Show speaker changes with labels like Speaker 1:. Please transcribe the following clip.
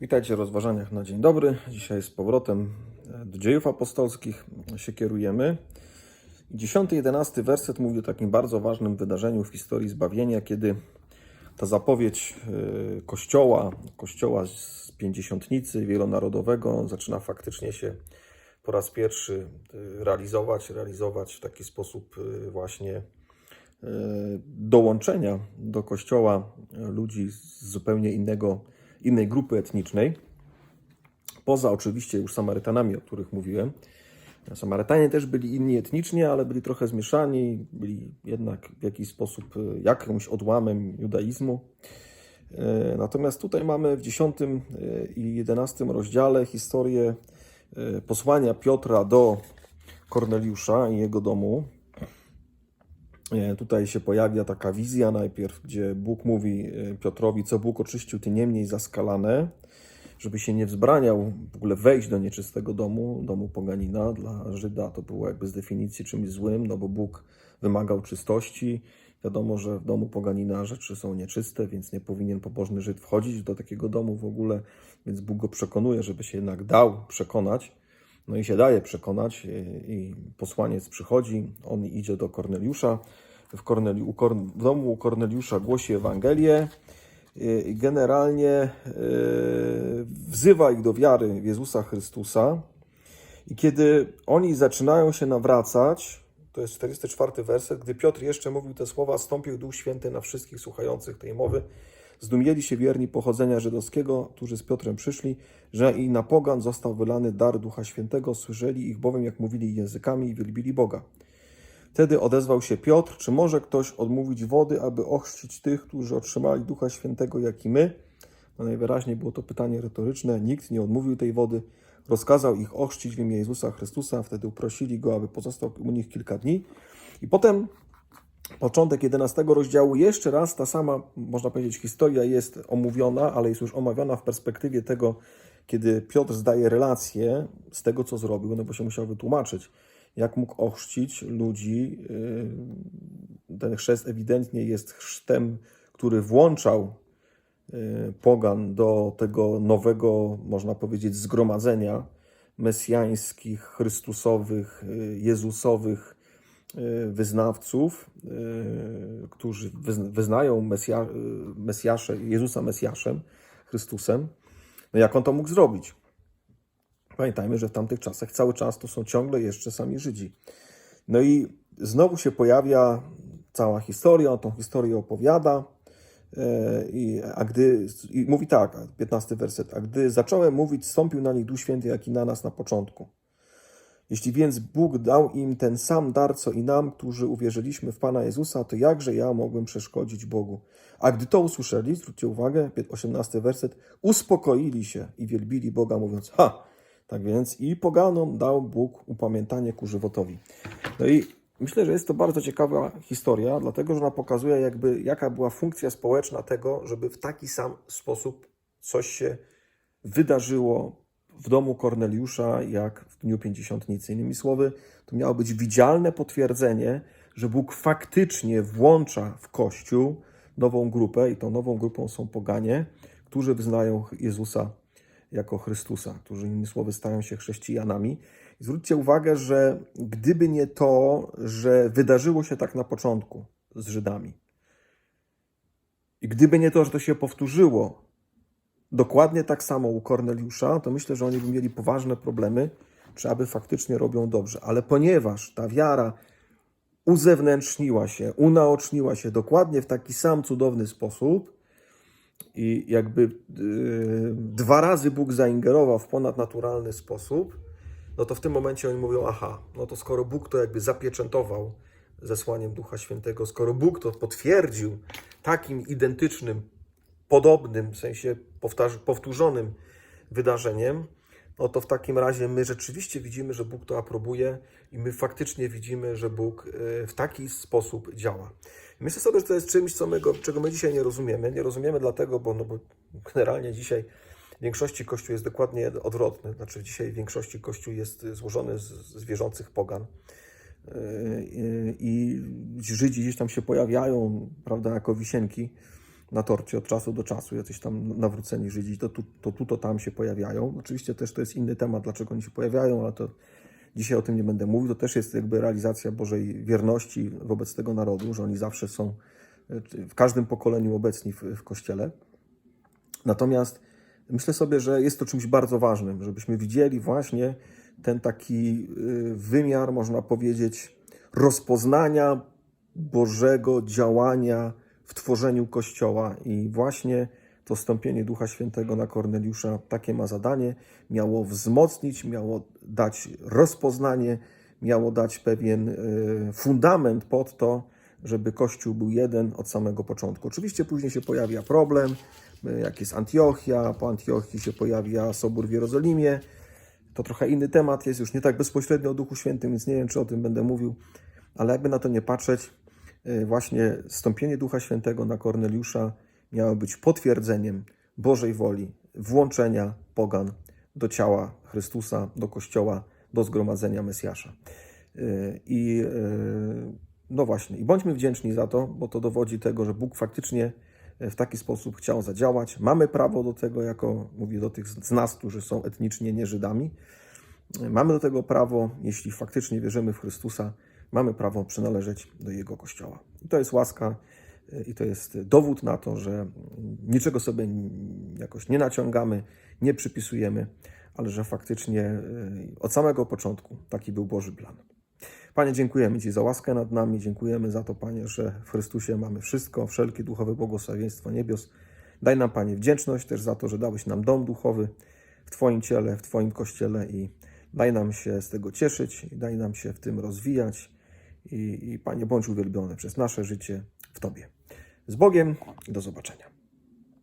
Speaker 1: Witajcie w rozważaniach na dzień dobry. Dzisiaj z powrotem do dziejów apostolskich się kierujemy. 10-11 werset mówi o takim bardzo ważnym wydarzeniu w historii zbawienia, kiedy ta zapowiedź e, Kościoła, Kościoła z Pięćdziesiątnicy Wielonarodowego zaczyna faktycznie się po raz pierwszy e, realizować, realizować w taki sposób e, właśnie dołączenia do Kościoła ludzi z zupełnie innego, innej grupy etnicznej. Poza oczywiście już Samarytanami, o których mówiłem. Samarytanie też byli inni etnicznie, ale byli trochę zmieszani, byli jednak w jakiś sposób e, jakimś odłamem judaizmu. E, Natomiast tutaj mamy w 10 i 11 rozdziale historię e, posłania Piotra do Korneliusza i jego domu. E, Tutaj się pojawia taka wizja najpierw, gdzie Bóg mówi e, Piotrowi, co Bóg oczyścił, ty niemniej zaskalane, żeby się nie wzbraniał w ogóle wejść do nieczystego domu, domu poganina. Dla Żyda to było jakby z definicji czymś złym, no bo Bóg wymagał czystości. Wiadomo, że w domu poganina rzeczy są nieczyste, więc nie powinien pobożny Żyd wchodzić do takiego domu w ogóle, więc Bóg go przekonuje, żeby się jednak dał przekonać. No i się daje przekonać, i, i posłaniec przychodzi, on idzie do Korneliusza. W, Korneli, u Korn, w domu u Korneliusza głosi Ewangelię i generalnie yy, wzywa ich do wiary w Jezusa Chrystusa. I kiedy oni zaczynają się nawracać, to jest 44 werset, gdy Piotr jeszcze mówił te słowa, stąpił Duch Święty na wszystkich słuchających tej mowy. Zdumieli się wierni pochodzenia żydowskiego, którzy z Piotrem przyszli, że i na pogan został wylany dar Ducha Świętego. Słyszeli ich bowiem, jak mówili językami i wielbili Boga. Wtedy odezwał się Piotr, czy może ktoś odmówić wody, aby ochrzcić tych, którzy otrzymali Ducha Świętego, jak i my? No najwyraźniej było to pytanie retoryczne. Nikt nie odmówił tej wody. Rozkazał ich ochrzcić w imię Jezusa Chrystusa. Wtedy uprosili go, aby pozostał u nich kilka dni. I potem początek 11 rozdziału, jeszcze raz ta sama, można powiedzieć, historia jest omówiona, ale jest już omawiana w perspektywie tego, kiedy Piotr zdaje relację z tego, co zrobił, no bo się musiał wytłumaczyć, jak mógł ochrzcić ludzi. Yy, Ten chrzest ewidentnie jest chrztem, który włączał yy, pogan do tego nowego, można powiedzieć, zgromadzenia mesjańskich, chrystusowych, yy, jezusowych wyznawców, yy, którzy wyzn- wyznają Mesja, Mesjasze, Jezusa Mesjaszem, Chrystusem. No jak on to mógł zrobić? Pamiętajmy, że w tamtych czasach cały czas to są ciągle jeszcze sami Żydzi. No i znowu się pojawia cała historia, on tą historię opowiada. e, I, a gdy, i mówi tak, 15 werset, a gdy zacząłem mówić, stąpił na nich Duch Święty, jak i na nas na początku. Jeśli więc Bóg dał im ten sam dar, co i nam, którzy uwierzyliśmy w Pana Jezusa, to jakże ja mogłem przeszkodzić Bogu? A gdy to usłyszeli, zwróćcie uwagę, 18 werset, uspokoili się i wielbili Boga, mówiąc, ha, tak więc i poganom dał Bóg upamiętanie ku żywotowi. No i myślę, że jest to bardzo ciekawa historia, dlatego że ona pokazuje, jakby, jaka była funkcja społeczna tego, żeby w taki sam sposób coś się wydarzyło w domu Korneliusza, jak w dniu pięćdziesiątnicy. Innymi słowy, to miało być widzialne potwierdzenie, że Bóg faktycznie włącza w Kościół nową grupę, i tą nową grupą są poganie, którzy wyznają Jezusa jako Chrystusa, którzy innymi słowy stają się chrześcijanami. I zwróćcie uwagę, że gdyby nie to, że wydarzyło się tak na początku z Żydami, i gdyby nie to, że to się powtórzyło dokładnie tak samo u Korneliusza, to myślę, że oni by mieli poważne problemy, czy aby faktycznie robią dobrze. Ale ponieważ ta wiara uzewnętrzniła się, unaoczniła się dokładnie w taki sam cudowny sposób i jakby yy, dwa razy Bóg zaingerował w ponadnaturalny sposób, no to w tym momencie oni mówią, aha, no to skoro Bóg to jakby zapieczętował zesłaniem Ducha Świętego, skoro Bóg to potwierdził takim identycznym, podobnym, w sensie powtórzonym wydarzeniem, no to w takim razie my rzeczywiście widzimy, że Bóg to aprobuje i my faktycznie widzimy, że Bóg y, w taki sposób działa. Myślę sobie, że to jest czymś, co my go, czego my dzisiaj nie rozumiemy. Nie rozumiemy dlatego, bo, no bo generalnie dzisiaj w większości Kościół jest dokładnie odwrotny. Znaczy dzisiaj w większości Kościół jest złożony z, z wierzących pogan. Yy, I Żydzi gdzieś tam się pojawiają, prawda, jako wisienki na torcie od czasu do czasu, jacyś tam nawróceni Żydzi, to tu, to tu, to tam się pojawiają. Oczywiście też to jest inny temat, dlaczego oni się pojawiają, ale to dzisiaj o tym nie będę mówił. To też jest jakby realizacja Bożej wierności wobec tego narodu, że oni zawsze są w każdym pokoleniu obecni w, w Kościele. Natomiast myślę sobie, że jest to czymś bardzo ważnym, żebyśmy widzieli właśnie ten taki y, wymiar, można powiedzieć, rozpoznania Bożego działania w tworzeniu Kościoła i właśnie to stąpienie Ducha Świętego na Korneliusza takie ma zadanie, miało wzmocnić, miało dać rozpoznanie, miało dać pewien y, fundament pod to, żeby Kościół był jeden od samego początku. Oczywiście później się pojawia problem, y, jak jest Antiochia, po Antiochii się pojawia Sobór w Jerozolimie. To trochę inny temat, jest już nie tak bezpośrednio o Duchu Świętym, więc nie wiem, czy o tym będę mówił, ale jakby na to nie patrzeć, właśnie stąpienie Ducha Świętego na Korneliusza miało być potwierdzeniem Bożej woli, włączenia pogan do ciała Chrystusa, do Kościoła, do zgromadzenia Mesjasza. Y, I y, no właśnie, i bądźmy wdzięczni za to, bo to dowodzi tego, że Bóg faktycznie w taki sposób chciał zadziałać. Mamy prawo do tego, jako mówię do tych z nas, którzy są etnicznie nie Żydami. Mamy do tego prawo, jeśli faktycznie wierzymy w Chrystusa, mamy prawo przynależeć do Jego Kościoła. I to jest łaska y, i to jest dowód na to, że niczego sobie jakoś nie naciągamy, nie przypisujemy, ale że faktycznie y, od samego początku taki był Boży plan. Panie, dziękujemy Ci za łaskę nad nami, dziękujemy za to, Panie, że w Chrystusie mamy wszystko, wszelkie duchowe błogosławieństwo niebios. Daj nam, Panie, wdzięczność też za to, że dałeś nam dom duchowy w Twoim ciele, w Twoim kościele i daj nam się z tego cieszyć, daj nam się w tym rozwijać. I, I Panie, bądź uwielbiony przez nasze życie w Tobie. Z Bogiem do zobaczenia.